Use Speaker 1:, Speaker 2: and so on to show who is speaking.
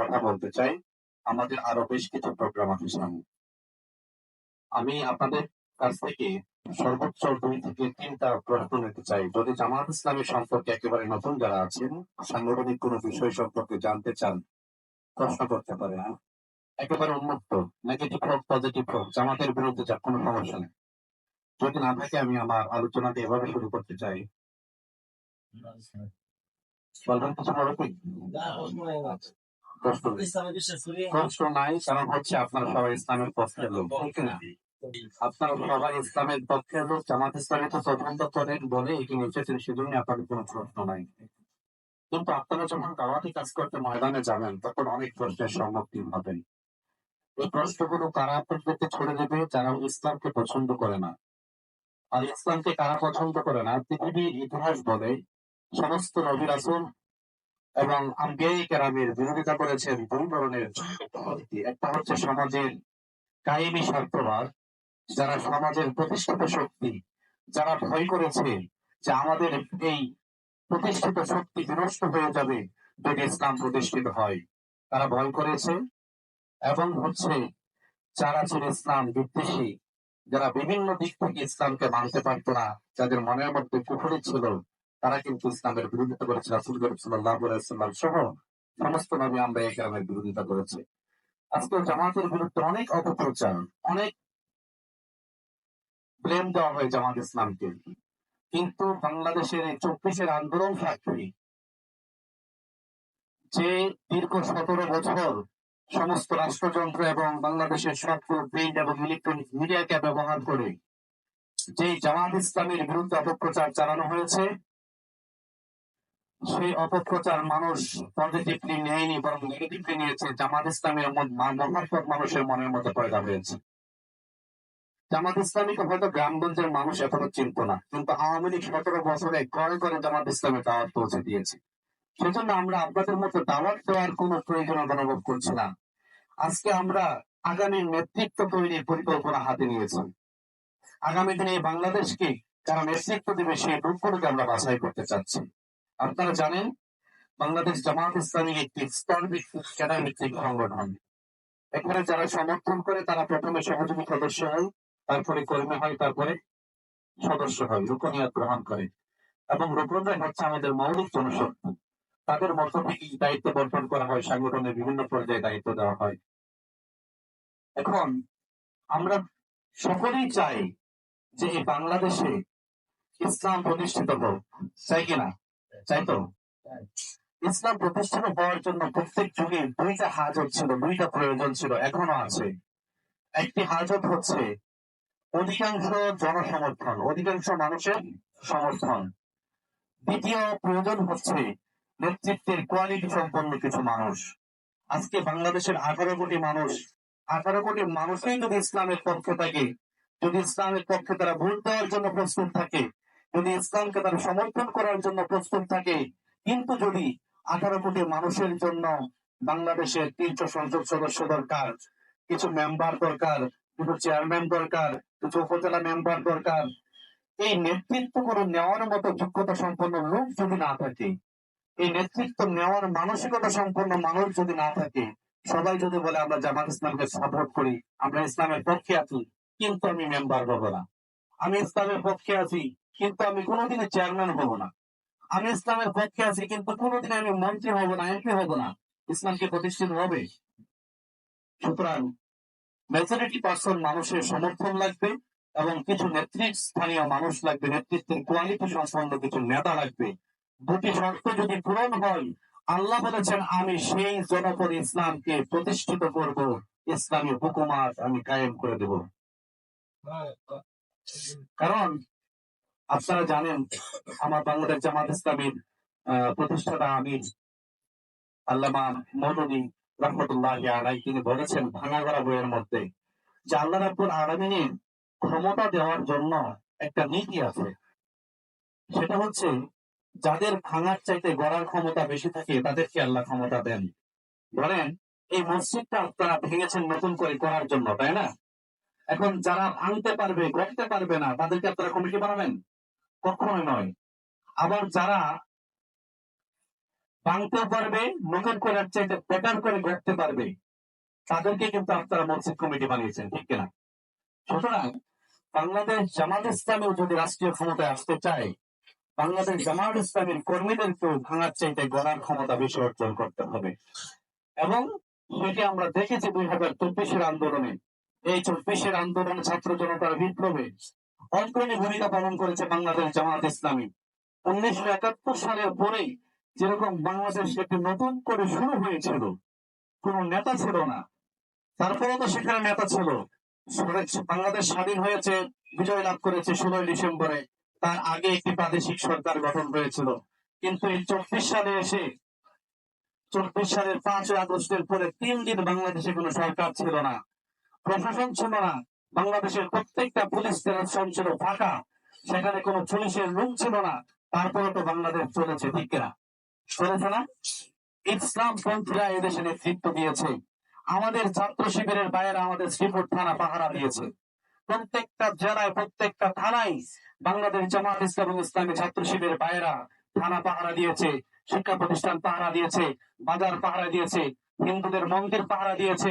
Speaker 1: কথা বলতে চাই। আমাদের আরও বেশ কিছু প্রোগ্রাম আছে সামনে। আমি আপনাদের কাছ থেকে সর্বোচ্চ দুই থেকে তিনটা প্রশ্ন নিতে চাই। যদি জামাত ইসলামী সম্পর্কে একেবারে নতুন যারা আছেন, সাংগঠনিক কোনো বিষয় সম্পর্কে জানতে চান, প্রশ্ন করতে পারেন। একেবারে উন্মুক্ত নেগেটিভ হোক পজিটিভ হোক, জামাতের বিরুদ্ধে যা কোনো সমস্যা নেই। যদি না থাকে, আমি আমার আলোচনাটি এভাবে শুরু করতে চাই। বলবেন কিছু মনে করি প্রশ্ন নেই।
Speaker 2: ইসলামে বিশ্বাস করি
Speaker 1: প্রশ্ন নাই কারণ হচ্ছে আপনারা সবাই ইসলামের পক্ষের লোক আপনারা সবাই ইসলামের পক্ষের লোক জামাত ইসলামী তো তদন্ত করেন বলে এখানে এসেছেন সেজন্য আপনাদের কোনো প্রশ্ন নাই। কিন্তু আপনারা যখন দাওয়াতি কাজ করতে ময়দানে যাবেন তখন অনেক প্রশ্নের সম্মুখীন হবেন। এই প্রশ্নগুলো কারা আপনাদেরকে ছড়ে দেবে? যারা ইসলামকে পছন্দ করে না। আর ইসলামকে কারা পছন্দ করে না? পৃথিবীর ইতিহাস বলে সমস্ত নবী রাসূল এবং আম্বিয়াই কেরামের বিরোধিতা করেছেন দুই ধরনের একটা হচ্ছে সমাজের কায়েমি স্বার্থবাদ যারা সমাজের প্রতিষ্ঠিত শক্তি, যারা ভয় করেছে যে আমাদের এই প্রতিষ্ঠিত শক্তি বিনষ্ট হয়ে যাবে যদি ইসলাম প্রতিষ্ঠিত হয়। তারা ভয় করেছে এবং হচ্ছে যারা ছিল ইসলাম বিদ্বেষী, যারা বিভিন্ন দিক থেকে ইসলামকে মানতে পারতো না, যাদের মনের মধ্যে কুফরি ছিল তারা কিন্তু ইসলামের বিরোধিতা করেছে, রাসুল করিম সাল্লাহ সহ সমস্ত নবী আমরা এই গ্রামের বিরোধিতা করেছে। আজকে জামাতের বিরুদ্ধে অনেক অপপ্রচার, অনেক ব্লেম দেওয়া হয় জামাত ইসলামকে। কিন্তু বাংলাদেশের এই চব্বিশের আন্দোলন ফ্যাক্টরি যে দীর্ঘ সতেরো বছর সমস্ত রাষ্ট্রযন্ত্র এবং বাংলাদেশের সক্রিয় প্রিন্ট এবং ইলেকট্রনিক মিডিয়াকে ব্যবহার করে যে জামাত ইসলামের বিরুদ্ধে অপপ্রচার চালানো হয়েছে সেই অপপ্রচার মানুষ পজিটিভলি নেয়নি, বরং নেগেটিভলি নিয়েছে জামাত ইসলামের মহাত্মক মানুষের মনের মতো পয়দা হয়েছে জামাত ইসলামীকে হয়তো গ্রামগঞ্জের মানুষ এখনও চিনত না, কিন্তু আওয়ামী লীগ সতেরো বছরে করে করে জামাত ইসলামের দাওয়াত পৌঁছে দিয়েছে। সেজন্য আমরা আপনাদের মতো দাওয়াত দেওয়ার কোন প্রয়োজনীয়তা অনুভব করছি না। আজকে আমরা আগামী নেতৃত্ব তৈরির পরিকল্পনা হাতে নিয়েছি। আগামী দিনে বাংলাদেশকে যারা নেতৃত্ব দেবে, সেই রূপগুলোকে আমরা বাছাই করতে চাচ্ছি। আপনারা জানেন বাংলাদেশ জামাত ইসলামী একটি ভিত্তিক সংগঠন। এখানে যারা সমর্থন করে, তারা প্রথমে সহযোগী সদস্য হয়, তারপরে কর্মী হয়, তারপরে সদস্য হয়, রুকনিয়াত গ্রহণ করে। এবং রুকনরাই হচ্ছে আমাদের মৌলিক জনশক্তি। তাদের মধ্য থেকেই দায়িত্ব বর্ষণ করা হয়, সংগঠনের বিভিন্ন পর্যায়ে দায়িত্ব দেওয়া হয়। এখন আমরা সকলেই চাই যে বাংলাদেশে ইসলাম প্রতিষ্ঠিত হোক, চাই কিনা চাই তো ইসলাম প্রতিষ্ঠিত হওয়ার জন্য প্রত্যেক যুগে দুইটা হাজত ছিল, দুইটা প্রয়োজন ছিল, এখনও আছে। একটি হাজত হচ্ছে অধিকাংশ জনসমর্থন, অধিকাংশ মানুষের সমর্থন। দ্বিতীয় প্রয়োজন হচ্ছে নেতৃত্বের কোয়ালিটি সম্পন্ন কিছু মানুষ। আজকে বাংলাদেশের আঠারো কোটি মানুষ, আঠারো কোটি মানুষই যদি ইসলামের পক্ষে থাকে, যদি ইসলামের পক্ষে তারা ভোট দেওয়ার জন্য প্রস্তুত থাকে যদি ইসলামকে তারা সমর্থন করার জন্য প্রস্তুত থাকে, কিন্তু যদি আঠারো কোটি মানুষের জন্য বাংলাদেশের তিনশো সংসদ সদস্য দরকার, কিছু মেম্বার দরকার, কিছু চেয়ারম্যান দরকার, কিছু উপজেলা মেম্বার দরকার, এই নেতৃত্ব করে নেওয়ার মতো যোগ্যতা সম্পন্ন লোক যদি না থাকে, এই নেতৃত্ব নেওয়ার মানসিকতা সম্পন্ন মানুষ যদি না থাকে, সবাই যদি বলে আমরা জামাত ইসলামকে সাপোর্ট করি, আমরা ইসলামের পক্ষে আছি, কিন্তু আমি মেম্বার হব না। আমি ইসলামের পক্ষে আছি কিন্তু আমি কোনোদিনে চেয়ারম্যান হব না। আমি ইসলামের পক্ষে আছি, কিন্তু কোনোদিনে আমি মন্ত্রী হব না, এমপি হব না। ইসলামকে প্রতিষ্ঠিত হবে। সুতরাং মেজরিটি পার্সন মানুষের সমর্থন লাগবে এবং কিছু নেতৃস্থানীয় মানুষ লাগবে, নেতৃত্বের কোয়ালিটি সম্পন্ন কিছু নেতা লাগবে। দুটি শর্ত যদি পূরণ হয়, আল্লাহ বলেছেন, আমি সেই জনপদ ইসলামকে প্রতিষ্ঠিত করব, ইসলামী হুকুমাত আমি কায়েম করে দেব। কারণ আপনারা জানেন, আমার বাংলাদেশ জামাত ইসলামীর প্রতিষ্ঠাতা আমির আল্লামা মৌলভী রহমতুল্লাহ আলাই তিনি বলেছেন ভাঙাগড়া বইয়ের মধ্যে যে আল্লাহ রাব্বুল আলমিনের ক্ষমতা দেওয়ার জন্য একটা নীতি আছে। সেটা হচ্ছে যাদের ভাঙার চাইতে গড়ার ক্ষমতা বেশি থাকে তাদেরকে আল্লাহ ক্ষমতা দেন। বলেন, এই মসজিদটা আপনারা ভেঙেছেন নতুন করে করার জন্য, তাই না? এখন যারা ভাঙতে পারবে, গড়তে পারবে না, তাদেরকে আপনারা কমিটি বানাবেন? কখনোই নয়। আবার যারা ভাঙতে পারবে, নতুন করে চাইতে বেটার করে গড়তে পারবে, তাদেরকে কিন্তু আপনারা মসজিদ কমিটি বানিয়েছেন, ঠিক কিনা? সুতরাং বাংলাদেশ জামাত ইসলামেও যদি রাষ্ট্রীয় ক্ষমতায় আসতে চায়, বাংলাদেশ জামাত ইসলামের কর্মীদেরকেও ভাঙার চাইতে গড়ার ক্ষমতা বেশি অর্জন করতে হবে। এবং সেটি আমরা দেখেছি দুই হাজার চব্বিশের আন্দোলনে। এই চব্বিশের আন্দোলন ছাত্র জনতার বিপ্লবে অগ্রণী ভূমিকা পালন করেছে বাংলাদেশ জামাত ইসলামী। উনিশশো একাত্তর সালের পরেই যেরকম বাংলাদেশ একটি নতুন করে শুরু হয়েছিল, কোন নেতা ছিল না। তারপরে তো সেখানে নেতা ছিল। বাংলাদেশ স্বাধীন হয়েছে, বিজয় লাভ করেছে ষোলোই ডিসেম্বরে। তার আগে একটি প্রাদেশিক সরকার গঠন হয়েছিল। কিন্তু এই চব্বিশ সালে এসে, চব্বিশ সালের পাঁচই আগস্টের পরে তিন দিন বাংলাদেশে কোনো সরকার ছিল না। প্রশাসন ছিল না। বাংলাদেশের প্রত্যেকটা পুলিশ স্টেশন ছিল ফাঁকা। সেখানে কোনো পুলিশের রুম ছিল না। তারপরে তো বাংলাদেশ চলেছে কিনা? চলেছে না? ইসলাম পন্থীরা এদেশে নেতৃত্ব দিয়েছে। আমাদের ছাত্র শিবিরের বাইরে আমাদের শ্রীপুর থানা পাহারা দিয়েছে। প্রত্যেকটা জেলায়, প্রত্যেকটা থানায় বাংলাদেশ জামাত ইসলাম ইসলামী ছাত্র শিবিরের বাইরা থানা পাহারা দিয়েছে, শিক্ষা প্রতিষ্ঠান পাহারা দিয়েছে, বাজার পাহারা দিয়েছে, হিন্দুদের মন্দির পাহারা দিয়েছে।